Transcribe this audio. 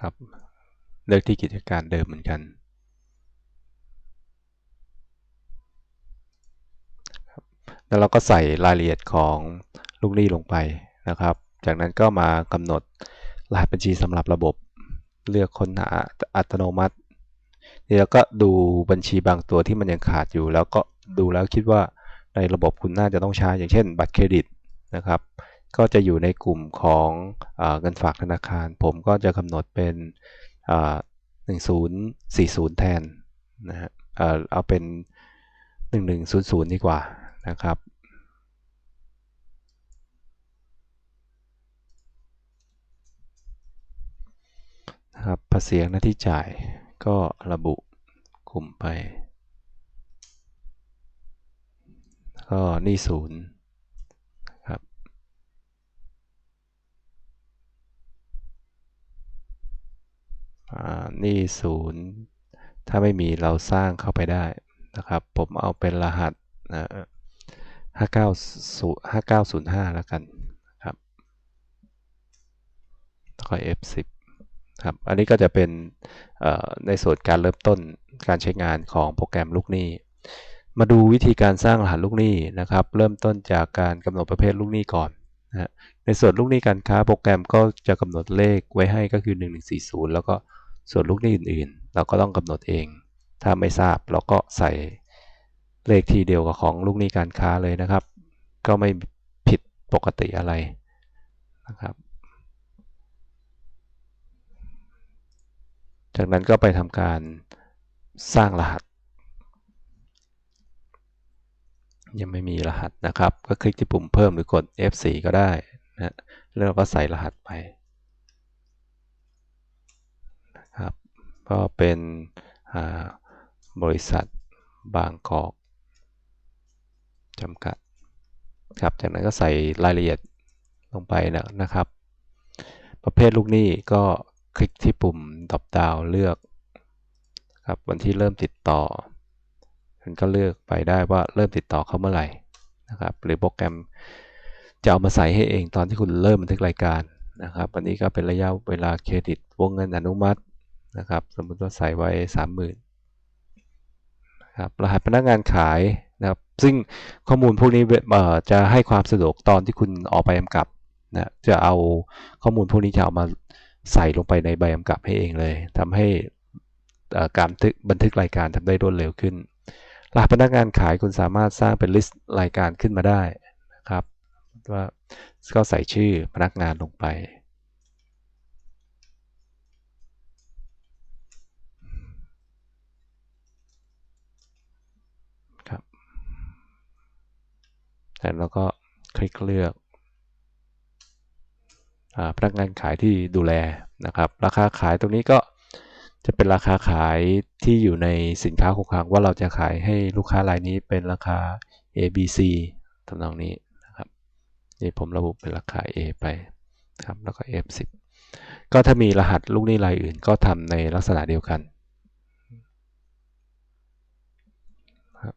ครับ เลือกที่กิจการเดิมเหมือนกันแล้วเราก็ใส่รายละเอียดของลูกหนี้ลงไปนะครับ จากนั้นก็มากำหนดรหัสบัญชีสำหรับระบบ เลือกค้นหาอัตโนมัตินี่แล้วก็ดูบัญชีบางตัวที่มันยังขาดอยู่ แล้วก็ดูแล้วคิดว่าในระบบคุณน่าจะต้องใช้อย่างเช่น บัตรเครดิตนะครับ ก็จะอยู่ในกลุ่มของอเงินฝากธนาคาร ผมก็จะกำหนดเป็นหนึ่งศูนย์สี่ศูนย์แทนนะฮะเอาเป็นหนึ่งหนึ่งศูนย์ศูนย์ดีกว่านะครับนะครับภาษีหน้าที่จ่ายก็ระบุกลุ่มไป ก็นี่ศูนย์ครับ นี่ศูนย์ถ้าไม่มีเราสร้างเข้าไปได้นะครับ ผมเอาเป็นรหัสนะ5905แล้วกันครับแล้วก็ F10 ครับ อันนี้ก็จะเป็นในส่วนการเริ่มต้นการใช้งานของโปรแกรมลูกหนี้ มาดูวิธีการสร้างรหัสลูกหนี้นะครับ เริ่มต้นจากการกำหนดประเภทลูกหนี้ก่อนนะในส่วนลูกหนี้การค้าโปรแกรมก็จะกำหนดเลขไว้ให้ก็คือ 1140 แล้วก็ ส่วนลูกหนี้อื่นๆ เราก็ต้องกำหนดเอง ถ้าไม่ทราบเราก็ใส่เลขทีเดียวกับของลูกหนี้การค้าเลยนะครับ ก็ไม่ผิดปกติอะไรนะครับ จากนั้นก็ไปทำการสร้างรหัส ยังไม่มีรหัสนะครับ ก็คลิกที่ปุ่มเพิ่มหรือกด F4 ก็ได้นะแล้วก็ใส่รหัสไปนะครับ ก็เป็นบริษัทบางกอกจำกัดครับ จากนั้นก็ใส่รายละเอียดลงไปนะครับ ประเภทลูกหนี้ก็คลิกที่ปุ่มดับดาวเลือกครับวันที่เริ่มติดต่อมันก็เลือกไปได้ว่าเริ่มติดต่อเขาเมื่อไหร่นะครับ หรือโปรแกรมจะเอามาใส่ให้เองตอนที่คุณเริ่มบันทึกรายการนะครับ วันนี้ก็เป็นระยะเวลาเครดิตวงเงินอนุมัติ นะครับ สมมติว่าใส่ไว้ 30,000ครับ รหัสพนักงานขายนะครับ ซึ่งข้อมูลพวกนี้จะให้ความสะดวกตอนที่คุณออกใบกำกับนะจะเอาข้อมูลพวกนี้จะเอามาใส่ลงไปในใบกำกับให้เองเลยทำให้การบันทึกรายการทำได้รวดเร็วขึ้น รหัสพนักงานขายคุณสามารถสร้างเป็นลิสต์รายการขึ้นมาได้นะครับ ว่าก็ใส่ชื่อพนักงานลงไป แล้วก็คลิกเลือกพนักงานขายที่ดูแลนะครับ ราคาขายตรงนี้ก็จะเป็นราคาขายที่อยู่ในสินค้าคงค้างว่าเราจะขายให้ลูกค้ารายนี้เป็นราคา A B C ทำนองนี้นะครับนี่ผมระบุเป็นราคา A ไปครับแล้วก็ F10 ก็ถ้ามีรหัสลูกหนี้รายอื่นก็ทำในลักษณะเดียวกันครับ